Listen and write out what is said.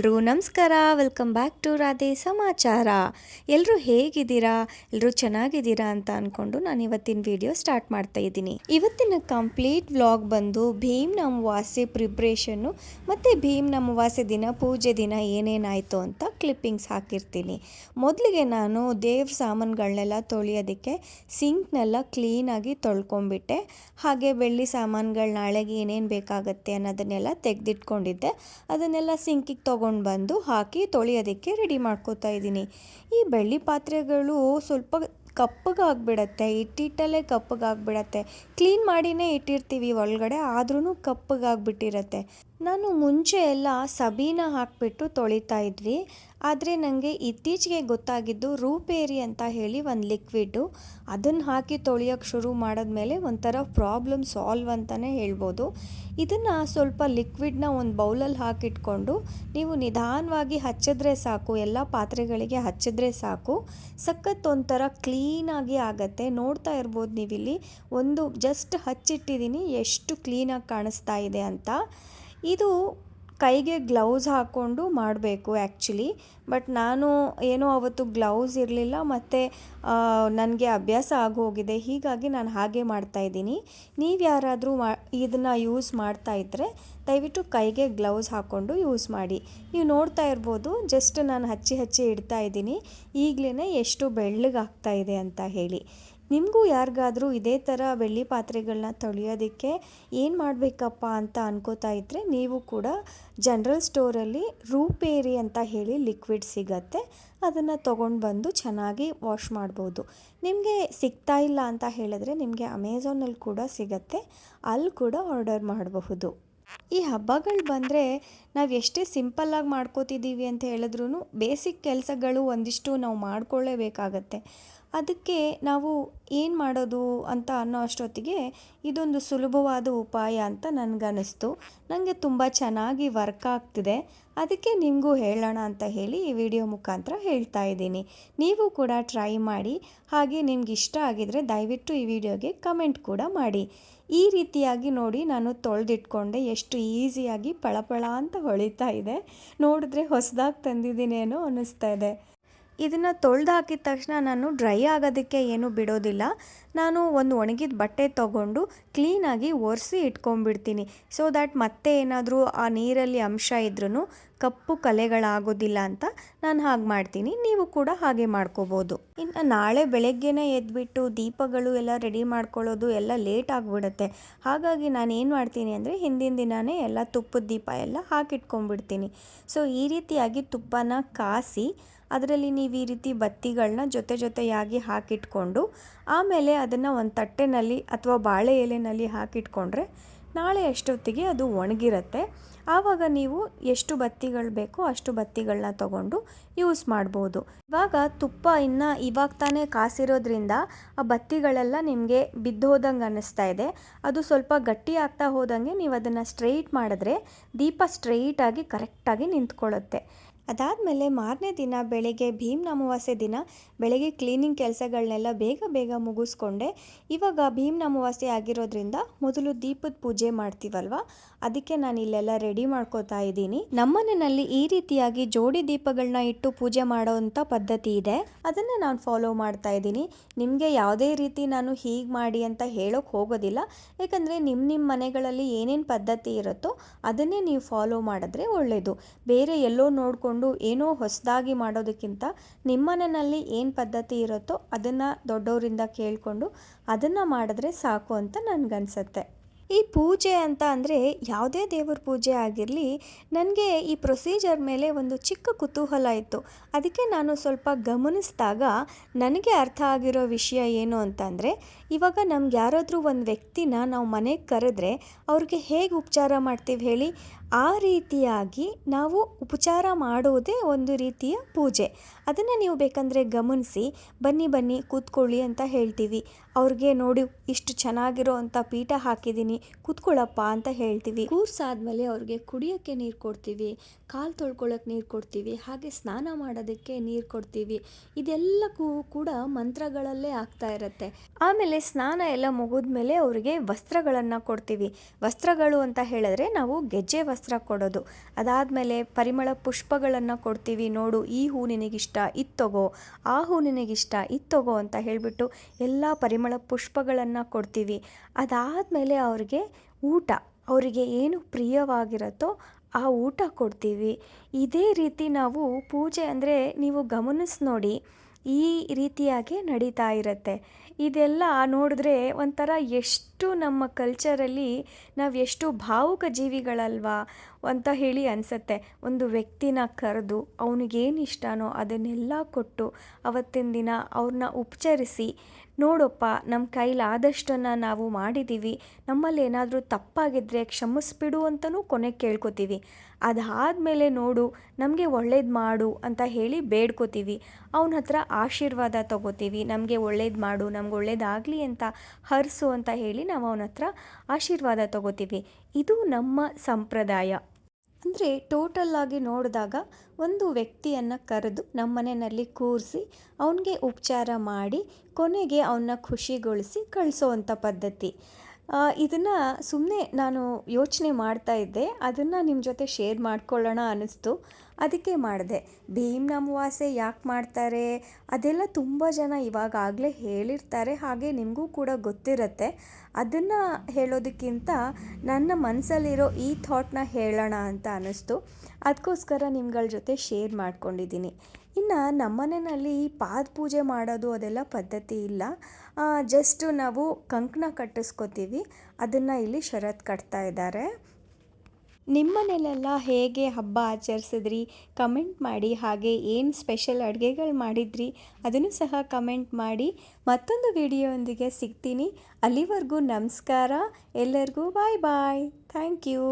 ಎಲ್ರಿಗೂ ನಮಸ್ಕಾರ. Welcome back to Radhe ಸಮಾಚಾರ. ಎಲ್ಲರೂ ಹೇಗಿದ್ದೀರಾ? ಎಲ್ಲರೂ ಚೆನ್ನಾಗಿದ್ದೀರಾ ಅಂತ ಅಂದ್ಕೊಂಡು ನಾನು ಇವತ್ತಿನ ವಿಡಿಯೋ ಸ್ಟಾರ್ಟ್ ಮಾಡ್ತಾ ಇದ್ದೀನಿ. ಇವತ್ತಿನ ಕಂಪ್ಲೀಟ್ ವ್ಲಾಗ್ ಬಂದು ಭೀಮ್ ಅಮಾವಾಸ್ಯೆ ಪ್ರಿಪ್ರೇಷನ್ನು ಮತ್ತು ಭೀಮ್ ಅಮಾವಾಸ್ಯೆ ದಿನ, ಪೂಜೆ ದಿನ ಏನೇನಾಯಿತು ಅಂತ ಕ್ಲಿಪ್ಪಿಂಗ್ಸ್ ಹಾಕಿರ್ತೀನಿ. ಮೊದಲಿಗೆ ನಾನು ದೇವ್ರ ಸಾಮಾನುಗಳನ್ನೆಲ್ಲ ತೊಳೆಯೋದಕ್ಕೆ ಸಿಂಕ್ನೆಲ್ಲ ಕ್ಲೀನಾಗಿ ತೊಳ್ಕೊಂಬಿಟ್ಟೆ ಹಾಗೆ ಬೆಳ್ಳಿ ಸಾಮಾನುಗಳು ನಾಳೆಗೆ ಏನೇನು ಬೇಕಾಗುತ್ತೆ ಅನ್ನೋದನ್ನೆಲ್ಲ ತೆಗೆದಿಟ್ಕೊಂಡಿದ್ದೆ. ಅದನ್ನೆಲ್ಲ ಸಿಂಕಿಗೆ ತೊಗೊಂಡು ಬಂದು ಹಾಕಿ ತೊಳೆಯೋದಕ್ಕೆ ರೆಡಿ ಮಾಡ್ಕೋತಾ ಇದ್ದೀನಿ. ಈ ಬೆಳ್ಳಿ ಪಾತ್ರೆಗಳು ಸ್ವಲ್ಪ ಕಪ್ಪಗಾಗ್ಬಿಡತ್ತೆ, ಇಟ್ಟಿಟ್ಟಲ್ಲೇ ಕಪ್ಪಗಾಗ್ಬಿಡತ್ತೆ. ಕ್ಲೀನ್ ಮಾಡಿನೇ ಇಟ್ಟಿರ್ತೀವಿ ಒಳಗಡೆ ಆದ್ರೂ ಕಪ್ಪಗಾಗ್ಬಿಟ್ಟಿರತ್ತೆ. ನಾನು ಮುಂಚೆ ಎಲ್ಲ ಸಬೀನ ಹಾಕಿಬಿಟ್ಟು ತೊಳಿತಾ ಇದ್ವಿ. ಆದರೆ ನನಗೆ ಇತ್ತೀಚೆಗೆ ಗೊತ್ತಾಗಿದ್ದು ರೂಪೇರಿ ಅಂತ ಹೇಳಿ ಒಂದು ಲಿಕ್ವಿಡ್ಡು ಅದನ್ನು ಹಾಕಿ ತೊಳೆಯೋಕ್ಕೆ ಶುರು ಮಾಡಿದ್ಮೇಲೆ ಒಂಥರ ಪ್ರಾಬ್ಲಮ್ ಸಾಲ್ವ್ ಅಂತಲೇ ಹೇಳ್ಬೋದು. ಇದನ್ನು ಸ್ವಲ್ಪ ಲಿಕ್ವಿಡ್ನ ಒಂದು ಬೌಲಲ್ಲಿ ಹಾಕಿಟ್ಕೊಂಡು ನೀವು ನಿಧಾನವಾಗಿ ಹಚ್ಚಿದ್ರೆ ಸಾಕು, ಎಲ್ಲ ಪಾತ್ರೆಗಳಿಗೆ ಹಚ್ಚಿದ್ರೆ ಸಾಕು. ಸಖತ್ ಒಂಥರ ಕ್ಲೀನಾಗಿ ಆಗತ್ತೆ. ನೋಡ್ತಾ ಇರ್ಬೋದು ನೀವಿಲ್ಲಿ. ಒಂದು ಜಸ್ಟ್ ಹಚ್ಚಿಟ್ಟಿದ್ದೀನಿ ಎಷ್ಟು ಕ್ಲೀನಾಗಿ ಕಾಣಿಸ್ತಾ ಇದೆ ಅಂತ. ಇದು ಕೈಗೆ ಗ್ಲೌಸ್ ಹಾಕ್ಕೊಂಡು ಮಾಡಬೇಕು ಆ್ಯಕ್ಚುಲಿ ಬಟ್ ನಾನು ಏನೋ ಅವತ್ತು ಗ್ಲೌಸ್ ಇರಲಿಲ್ಲ ಮತ್ತು ನನಗೆ ಅಭ್ಯಾಸ ಆಗೋಗಿದೆ. ಹೀಗಾಗಿ ನಾನು ಹಾಗೆ ಮಾಡ್ತಾ ಇದ್ದೀನಿ. ನೀವು ಯಾರಾದರೂ ಮಾ, ಇದನ್ನು ಯೂಸ್ ಮಾಡ್ತಾ ಇದ್ದರೆ ದಯವಿಟ್ಟು ಕೈಗೆ ಗ್ಲೌಸ್ ಹಾಕ್ಕೊಂಡು ಯೂಸ್ ಮಾಡಿ. ನೀವು ನೋಡ್ತಾ ಇರ್ಬೋದು ಜಸ್ಟ್ ನಾನು ಹಚ್ಚಿ ಹಚ್ಚಿ ಇಡ್ತಾ ಇದ್ದೀನಿ. ಈಗಲೇ ಎಷ್ಟು ಬೆಳ್ಳಗಾಗ್ತಾ ಇದೆ ಅಂತ ಹೇಳಿ. ನಿಮಗೂ ಯಾರಿಗಾದರೂ ಇದೇ ಥರ ಬೆಳ್ಳಿ ಪಾತ್ರೆಗಳನ್ನ ತೊಳೆಯೋದಕ್ಕೆ ಏನು ಮಾಡಬೇಕಪ್ಪ ಅಂತ ಅನ್ಕೋತಾ ಇದ್ದರೆ ನೀವು ಕೂಡ ಜನರಲ್ ಸ್ಟೋರಲ್ಲಿ ರೂಪೇರಿ ಅಂತ ಹೇಳಿ ಲಿಕ್ವಿಡ್ ಸಿಗತ್ತೆ. ಅದನ್ನು ತೊಗೊಂಡು ಬಂದು ಚೆನ್ನಾಗಿ ವಾಶ್ ಮಾಡ್ಬೋದು. ನಿಮಗೆ ಸಿಗ್ತಾ ಇಲ್ಲ ಅಂತ ಹೇಳಿದ್ರೆ ನಿಮಗೆ ಅಮೆಝಾನಲ್ಲಿ ಕೂಡ ಸಿಗತ್ತೆ. ಅಲ್ಲಿ ಕೂಡ ಆರ್ಡರ್ ಮಾಡಬಹುದು. ಈ ಹಬ್ಬಗಳು ಬಂದರೆ ನಾವು ಎಷ್ಟೇ ಸಿಂಪಲ್ಲಾಗಿ ಮಾಡ್ಕೋತಿದ್ದೀವಿ ಅಂತ ಹೇಳಿದ್ರೂ ಬೇಸಿಕ್ ಕೆಲಸಗಳು ಒಂದಿಷ್ಟು ನಾವು ಮಾಡ್ಕೊಳ್ಳೇಬೇಕಾಗತ್ತೆ. ಅದಕ್ಕೆ ನಾವು ಏನು ಮಾಡೋದು ಅಂತ ಅನ್ನೋ ಅಷ್ಟೊತ್ತಿಗೆ ಇದೊಂದು ಸುಲಭವಾದ ಉಪಾಯ ಅಂತ ನನಗನ್ನಿಸ್ತು. ನನಗೆ ತುಂಬ ಚೆನ್ನಾಗಿ ವರ್ಕ್ ಆಗ್ತಿದೆ. ಅದಕ್ಕೆ ನಿಮಗೂ ಹೇಳೋಣ ಅಂತ ಹೇಳಿ ಈ ವಿಡಿಯೋ ಮುಖಾಂತರ ಹೇಳ್ತಾ ಇದ್ದೀನಿ. ನೀವು ಕೂಡ ಟ್ರೈ ಮಾಡಿ. ಹಾಗೆ ನಿಮ್ಗೆ ಇಷ್ಟ ಆಗಿದರೆ ದಯವಿಟ್ಟು ಈ ವಿಡಿಯೋಗೆ ಕಮೆಂಟ್ ಕೂಡ ಮಾಡಿ. ಈ ರೀತಿಯಾಗಿ ನೋಡಿ ನಾನು ತೊಳೆದಿಟ್ಕೊಂಡೆ ಎಷ್ಟು ಈಸಿಯಾಗಿ ಪಳಪಳ ಅಂತ ಹೊಳಿತಾ ಇದೆ. ನೋಡಿದ್ರೆ ಹೊಸದಾಗಿ ತಂದಿದ್ದೀನೇನೋ ಅನ್ನಿಸ್ತಾ ಇದೆ. ಇದನ್ನು ತೊಳೆದು ಹಾಕಿದ ತಕ್ಷಣ ನಾನು ಡ್ರೈ ಆಗೋದಕ್ಕೆ ಏನು ಬಿಡೋದಿಲ್ಲ. ನಾನು ಒಂದು ಒಣಗಿದ ಬಟ್ಟೆ ತಗೊಂಡು ಕ್ಲೀನಾಗಿ ಒರೆಸಿ ಇಟ್ಕೊಂಡ್ಬಿಡ್ತೀನಿ. ಸೊ ದ್ಯಾಟ್ ಮತ್ತೆ ಏನಾದರೂ ಆ ನೀರಲ್ಲಿ ಅಂಶ ಇದ್ರೂ ಕಪ್ಪು ಕಲೆಗಳಾಗೋದಿಲ್ಲ ಅಂತ ನಾನು ಹಾಗೆ ಮಾಡ್ತೀನಿ. ನೀವು ಕೂಡ ಹಾಗೆ ಮಾಡ್ಕೋಬೋದು. ಇನ್ನು ನಾಳೆ ಬೆಳಗ್ಗೆನೇ ಎದ್ಬಿಟ್ಟು ದೀಪಗಳು ಎಲ್ಲ ರೆಡಿ ಮಾಡ್ಕೊಳ್ಳೋದು ಎಲ್ಲ ಲೇಟ್ ಆಗಿಬಿಡುತ್ತೆ. ಹಾಗಾಗಿ ನಾನು ಏನು ಮಾಡ್ತೀನಿ ಅಂದರೆ ಹಿಂದಿನ ದಿನವೇ ಎಲ್ಲ ತುಪ್ಪದ ದೀಪ ಎಲ್ಲ ಹಾಕಿಟ್ಕೊಂಡ್ಬಿಡ್ತೀನಿ. ಸೊ ಈ ರೀತಿಯಾಗಿ ತುಪ್ಪನ ಕಾಸಿ ಅದರಲ್ಲಿ ನೀವು ಈ ರೀತಿ ಬತ್ತಿಗಳನ್ನ ಜೊತೆ ಜೊತೆಯಾಗಿ ಹಾಕಿಟ್ಕೊಂಡು ಆಮೇಲೆ ಅದನ್ನು ಒಂದು ತಟ್ಟೆನಲ್ಲಿ ಅಥವಾ ಬಾಳೆ ಎಲೆನಲ್ಲಿ ಹಾಕಿಟ್ಕೊಂಡ್ರೆ ನಾಳೆ ಅಷ್ಟೊತ್ತಿಗೆ ಅದು ಒಣಗಿರುತ್ತೆ. ಆವಾಗ ನೀವು ಎಷ್ಟು ಬತ್ತಿಗಳು ಬೇಕೋ ಅಷ್ಟು ಬತ್ತಿಗಳನ್ನ ತಗೊಂಡು ಯೂಸ್ ಮಾಡ್ಬೋದು. ಇವಾಗ ತುಪ್ಪ ಇನ್ನು ಇವಾಗ ತಾನೇ ಕಾಸಿರೋದ್ರಿಂದ ಆ ಬತ್ತಿಗಳೆಲ್ಲ ನಿಮಗೆ ಬಿದ್ದೋದಂಗೆ ಅನ್ನಿಸ್ತಾ ಇದೆ. ಅದು ಸ್ವಲ್ಪ ಗಟ್ಟಿ ಆಗ್ತಾ ಹೋದಂಗೆ ನೀವು ಅದನ್ನು ಸ್ಟ್ರೈಟ್ ಮಾಡಿದ್ರೆ ದೀಪ ಸ್ಟ್ರೈಟಾಗಿ ಕರೆಕ್ಟಾಗಿ ನಿಂತ್ಕೊಳ್ಳುತ್ತೆ. ಅದಾದಮೇಲೆ ಮಾರನೇ ದಿನ ಬೆಳಗ್ಗೆ ಭೀಮ್ ಅಮಾವಾಸ್ಯೆ ದಿನ, ಬೆಳಗ್ಗೆ ಕ್ಲೀನಿಂಗ್ ಕೆಲಸಗಳನ್ನೆಲ್ಲ ಬೇಗ ಬೇಗ ಮುಗಿಸ್ಕೊಂಡೆ. ಇವಾಗ ಭೀಮ್ ಅಮಾವಾಸ್ಯೆ ಆಗಿರೋದ್ರಿಂದ ಮೊದಲು ದೀಪದ ಪೂಜೆ ಮಾಡ್ತೀವಲ್ವ? ಅದಕ್ಕೆ ನಾನು ಇಲ್ಲೆಲ್ಲ ರೆಡಿ ಮಾಡ್ಕೋತಾ ಇದ್ದೀನಿ. ನಮ್ಮನೆಯಲ್ಲಿ ಈ ರೀತಿಯಾಗಿ ಜೋಡಿ ದೀಪಗಳನ್ನ ಇಟ್ಟು ಪೂಜೆ ಮಾಡೋವಂಥ ಪದ್ಧತಿ ಇದೆ. ಅದನ್ನು ನಾನು ಫಾಲೋ ಮಾಡ್ತಾ ಇದ್ದೀನಿ. ನಿಮಗೆ ಯಾವುದೇ ರೀತಿ ನಾನು ಹೀಗೆ ಮಾಡಿ ಅಂತ ಹೇಳೋಕೆ ಹೋಗೋದಿಲ್ಲ. ಯಾಕಂದರೆ ನಿಮ್ಮ ನಿಮ್ಮ ಮನೆಗಳಲ್ಲಿ ಏನೇನು ಪದ್ಧತಿ ಇರುತ್ತೋ ಅದನ್ನೇ ನೀವು ಫಾಲೋ ಮಾಡಿದ್ರೆ ಒಳ್ಳೆಯದು ಬೇರೆ ಎಲ್ಲೋ ನೋಡಿಕೊಂಡು ಏನೋ ಹೊಸದಾಗಿ ಮಾಡೋದಕ್ಕಿಂತ ನಿಮ್ಮ ಮನೆಯಲ್ಲಿ ಏನು ಪದ್ಧತಿ ಇರುತ್ತೋ ಅದನ್ನು ದೊಡ್ಡವರಿಂದ ಕೇಳಿಕೊಂಡು ಅದನ್ನು ಮಾಡಿದ್ರೆ ಸಾಕು ಅಂತ ನನಗನ್ಸುತ್ತೆ. ಈ ಪೂಜೆ ಅಂತ ಅಂದರೆ ಯಾವುದೇ ದೇವ್ರ ಪೂಜೆ ಆಗಿರಲಿ, ನನಗೆ ಈ ಪ್ರೊಸೀಜರ್ ಮೇಲೆ ಒಂದು ಚಿಕ್ಕ ಕುತೂಹಲ ಇತ್ತು. ಅದಕ್ಕೆ ನಾನು ಸ್ವಲ್ಪ ಗಮನಿಸಿದಾಗ ನನಗೆ ಅರ್ಥ ಆಗಿರೋ ವಿಷಯ ಏನು ಅಂತಂದರೆ ಇವಾಗ ನಮ್ಗೆ ಯಾರಾದರೂ ಒಂದು ವ್ಯಕ್ತಿನ ನಾವು ಮನೆಗೆ ಕರೆದ್ರೆ ಅವ್ರಿಗೆ ಹೇಗೆ ಉಪಚಾರ ಮಾಡ್ತೀವಿ ಹೇಳಿ ಆ ರೀತಿಯಾಗಿ ನಾವು ಉಪಚಾರ ಮಾಡೋದೇ ಒಂದು ರೀತಿಯ ಪೂಜೆ. ಅದನ್ನು ನೀವು ಬೇಕಂದರೆ ಗಮನಿಸಿ, ಬನ್ನಿ ಬನ್ನಿ ಕೂತ್ಕೊಳ್ಳಿ ಅಂತ ಹೇಳ್ತೀವಿ. ಅವ್ರಿಗೆ ನೋಡಿ ಇಷ್ಟು ಚೆನ್ನಾಗಿರೋ ಅಂಥ ಪೀಠ ಹಾಕಿದ್ದೀನಿ, ಕೂತ್ಕೊಳ್ಳಪ್ಪ ಅಂತ ಹೇಳ್ತೀವಿ. ಕೂರ್ಸಾದ್ಮೇಲೆ ಅವ್ರಿಗೆ ಕುಡಿಯೋಕ್ಕೆ ನೀರು ಕೊಡ್ತೀವಿ, ಕಾಲು ತೊಳ್ಕೊಳ್ಳೋಕೆ ನೀರು ಕೊಡ್ತೀವಿ, ಹಾಗೆ ಸ್ನಾನ ಮಾಡೋದಕ್ಕೆ ನೀರು ಕೊಡ್ತೀವಿ. ಇದೆಲ್ಲಕ್ಕೂ ಕೂಡ ಮಂತ್ರಗಳಲ್ಲೇ ಆಗ್ತಾ ಇರುತ್ತೆ. ಆಮೇಲೆ ಸ್ನಾನ ಎಲ್ಲ ಮುಗಿದ್ಮೇಲೆ ಅವರಿಗೆ ವಸ್ತ್ರಗಳನ್ನು ಕೊಡ್ತೀವಿ. ವಸ್ತ್ರಗಳು ಅಂತ ಹೇಳಿದ್ರೆ ನಾವು ಗೆಜ್ಜೆ ವಸ್ತ್ರ ವಸ್ತ್ರ ಕೊಡೋದು. ಅದಾದಮೇಲೆ ಪರಿಮಳ ಪುಷ್ಪಗಳನ್ನು ಕೊಡ್ತೀವಿ. ನೋಡು, ಈ ಹೂ ನಿನಗಿಷ್ಟ ಇತ್ತೊಗೋ ತಗೋ. ಆ ಹೂ ನಿನಗಿಷ್ಟ ಇತ್ತೊಗೋ ತಗೋ ಅಂತ ಹೇಳಿಬಿಟ್ಟು ಎಲ್ಲ ಪರಿಮಳ ಪುಷ್ಪಗಳನ್ನು ಕೊಡ್ತೀವಿ. ಅದಾದಮೇಲೆ ಅವ್ರಿಗೆ ಊಟ, ಅವರಿಗೆ ಏನು ಪ್ರಿಯವಾಗಿರುತ್ತೋ ಆ ಊಟ ಕೊಡ್ತೀವಿ. ಇದೇ ರೀತಿ ನಾವು ಪೂಜೆ ಅಂದರೆ ನೀವು ಗಮನಿಸಿ ನೋಡಿ ಈ ರೀತಿಯಾಗಿ ನಡೀತಾ ಇರುತ್ತೆ. ಇದೆಲ್ಲ ನೋಡಿದ್ರೆ ಒಂಥರ ಎಷ್ಟು ನಮ್ಮ ಕಲ್ಚರಲ್ಲಿ ನಾವು ಎಷ್ಟು ಭಾವುಕ ಜೀವಿಗಳಲ್ವಾ ಅಂತ ಹೇಳಿ ಅನಿಸುತ್ತೆ. ಒಂದು ವ್ಯಕ್ತಿನ ಕರೆದು ಅವನಿಗೇನು ಇಷ್ಟನೋ ಅದನ್ನೆಲ್ಲ ಕೊಟ್ಟು ಅವತ್ತಿನ ದಿನ ಅವ್ರನ್ನ ಉಪಚರಿಸಿ, ನೋಡಪ್ಪ ನಮ್ಮ ಕೈಲಾದಷ್ಟನ್ನು ನಾವು ಮಾಡಿದ್ದೀವಿ ನಮ್ಮಲ್ಲಿ ಏನಾದರೂ ತಪ್ಪಾಗಿದ್ದರೆ ಕ್ಷಮಿಸ್ಬಿಡು ಅಂತಲೂ ಕೊನೆಗೆ ಕೇಳ್ಕೊತೀವಿ. ಅದಾದಮೇಲೆ ನೋಡು, ನಮಗೆ ಒಳ್ಳೇದು ಮಾಡು ಅಂತ ಹೇಳಿ ಬೇಡ್ಕೋತೀವಿ. ಅವನ ಹತ್ರ ಆಶೀರ್ವಾದ ತಗೋತೀವಿ, ನಮಗೆ ಒಳ್ಳೇದು ಮಾಡು, ನಮ್ಗೆ ಒಳ್ಳೇದಾಗಲಿ ಅಂತ ಹರಸು ಅಂತ ಹೇಳಿ ನಾವು ಅವನ ಹತ್ರ ಆಶೀರ್ವಾದ ತಗೋತೀವಿ. ಇದು ನಮ್ಮ ಸಂಪ್ರದಾಯ. ಅಂದರೆ ಆಗಿ ನೋಡಿದಾಗ ಒಂದು ವ್ಯಕ್ತಿಯನ್ನು ಕರೆದು ನಮ್ಮ ಮನೆಯಲ್ಲಿ ಕೂರಿಸಿ, ಅವನಿಗೆ ಉಪಚಾರ ಮಾಡಿ, ಕೊನೆಗೆ ಅವನ್ನ ಖುಷಿಗೊಳಿಸಿ ಕಳಿಸೋವಂಥ ಪದ್ಧತಿ. ಇದನ್ನು ಸುಮ್ಮನೆ ನಾನು ಯೋಚನೆ ಮಾಡ್ತಾ ಇದ್ದೆ, ಅದನ್ನು ನಿಮ್ಮ ಜೊತೆ ಶೇರ್ ಮಾಡ್ಕೊಳ್ಳೋಣ ಅನ್ನಿಸ್ತು. ಅದಕ್ಕೆ ಮಾಡಿದೆ. ಭೀಮ್ನ ಅಮಾವಾಸ್ಯೆ ಯಾಕೆ ಮಾಡ್ತಾರೆ? ಅದೆಲ್ಲ ತುಂಬ ಜನ ಇವಾಗಾಗಲೇ ಹೇಳಿರ್ತಾರೆ. ಹಾಗೆ ನಿಮಗೂ ಕೂಡ ಗೊತ್ತಿರುತ್ತೆ. ಅದನ್ನು ಹೇಳೋದಕ್ಕಿಂತ ನನ್ನ ಮನಸ್ಸಲ್ಲಿರೋ ಈ ಥಾಟ್ನ ಹೇಳೋಣ ಅಂತ ಅನ್ನಿಸ್ತು. ಅದಕ್ಕೋಸ್ಕರ ನಿಮ್ಗಳ ಜೊತೆ ಶೇರ್ ಮಾಡ್ಕೊಂಡಿದ್ದೀನಿ. ಇನ್ನು ನಮ್ಮನೆಯಲ್ಲಿ ಪಾದ ಪೂಜೆ ಮಾಡೋದು ಅದೆಲ್ಲ ಪದ್ಧತಿ ಇಲ್ಲ. ಜಸ್ಟು ನಾವು ಕಂಕಣ ಕಟ್ಟಿಸ್ಕೋತೀವಿ. ಅದನ್ನು ಇಲ್ಲಿ ಶರತ್ ಕಟ್ತಾ ಇದ್ದಾರೆ. ನಿಮ್ಮನೇಲೆಲ್ಲ ಹೇಗೆ ಹಬ್ಬ ಆಚರಿಸಿದ್ರಿ? ಕಮೆಂಟ್ ಮಾಡಿ. ಹಾಗೆ ಏನು ಸ್ಪೆಷಲ್ ಅಡುಗೆಗಳು ಮಾಡಿದ್ರಿ? ಅದನ್ನು ಸಹ ಕಮೆಂಟ್ ಮಾಡಿ. ಮತ್ತೊಂದು ವಿಡಿಯೋಯೊಂದಿಗೆ ಸಿಗ್ತೀನಿ. ಅಲ್ಲಿವರೆಗೂ ನಮಸ್ಕಾರ. ಎಲ್ಲರಿಗೂ ಬಾಯ್ ಬಾಯ್ ಥ್ಯಾಂಕ್ ಯು